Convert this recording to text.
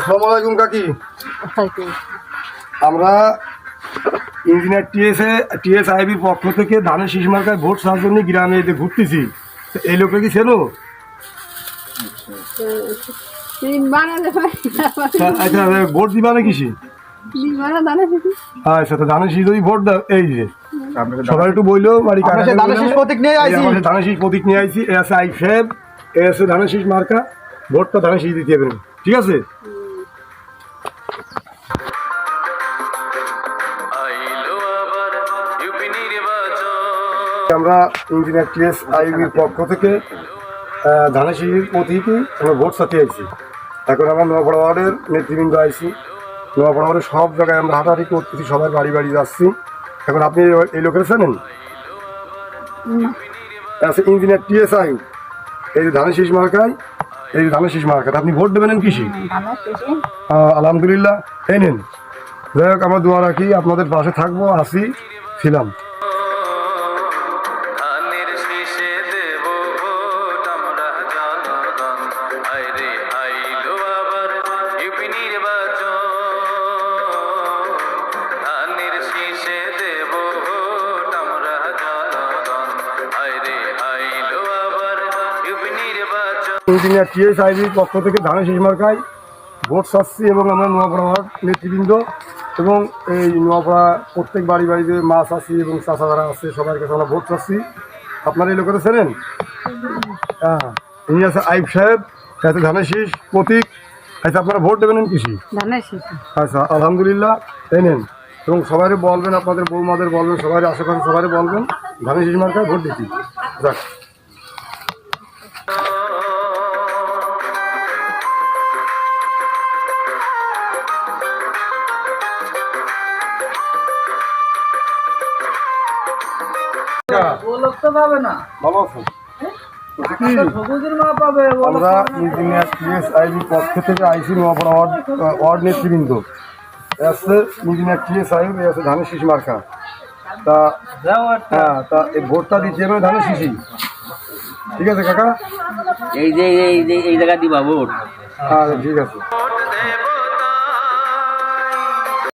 আসসালামু আলাইকুম কাকি আমরা ইঞ্জিনিয়ার টিএসএ টিএস আইবির পক্ষ থেকে ধানের শীষ মার্কায় ভোট সাহায্য নিয়ে গ্রামে এতে ঘুরতেছি। এই লোকে কি তা আচ্ছা ভোট দিবা না কিসি বানা দানা শিখি আচ্ছা তো ধানের শীষ যদি ভোট দাও এই যে। সবাই একটু বইলো বাড়ি শীষ প্রতীক নিয়ে আইছি। আমরা শীষ প্রতীক নিয়ে আইছি এ আছে আই এ আছে শীষ মার্কা ভোটটা ধানের শীষ দিতে হবে। ঠিক আছে? আমরা ইঞ্জিনিয়ার টিএস আইবির পক্ষ থেকে ধানের শীষের আমরা ভোট সাথে আইছি। এখন আমরা নোয়াপাড়া ওয়ার্ডের নেতৃবৃন্দ আইছি। নোয়াপাড়া ওয়ার্ডের সব জায়গায় আমরা হাঁটাহাঁটি করতেছি সবাই বাড়ি বাড়ি যাচ্ছি। এখন আপনি এই- লোকের আছে ইঞ্জিনিয়ার টিএস আই এই যে ধানের শীষ মার্কায় এই যে ধানের শীষ মার্কায় আপনি ভোট দেবেন কৃষি? আলহামদুলিল্লাহ এই নেন। যাই হোক আমরা দোয়া রাখি আপনাদের পাশে থাকব আসি ছিলাম। ইঞ্জিনিয়ার টিএস আইবির পক্ষ থেকে ধানের শীষ মার্কায় ভোট চাচ্ছি এবং আমরা নোয়াপাড়া ওয়ার্ড নেতৃবৃন্দ এবং এই নোয়াপাড়া প্রত্যেক বাড়ি বাড়িতে মা চাষি এবং চাষা যারা আছে সবার কাছে আমরা ভোট চাচ্ছি আপনারা এই লোকেরা চেনেন? হ্যাঁ ইনি আছে আইব সাহেব আছে ধানের শীষ প্রতীক। আচ্ছা আপনারা ভোট দেবেন কৃষি আচ্ছা আলহামদুলিল্লাহ এই নেন। এবং সবাই বলবেন আপনাদের বৌমাদের বলবেন সবাই আশেপাশে সবাই বলবেন ধানের শীষ মার্কায় ভোট দিচ্ছি। যাক। ভালো আছেন পাবে আমরা ইঞ্জিনিয়ার টিএস আইবি পক্ষ থেকে আইসি নোয়াপাড়া ওয়ার্ড ওয়ার্ড নেতৃবৃন্দ। এ আছে ইঞ্জিনিয়ার টিএস আইব এ আছে ধানের মার্কা। তা হ্যাঁ তা এই ভোটটা দিতে হবে ধানের শীষই ঠিক আছে কাকা? এই যে এই যে এই জায়গা দিবা ভোট। হ্যাঁ ঠিক আছে। ভোট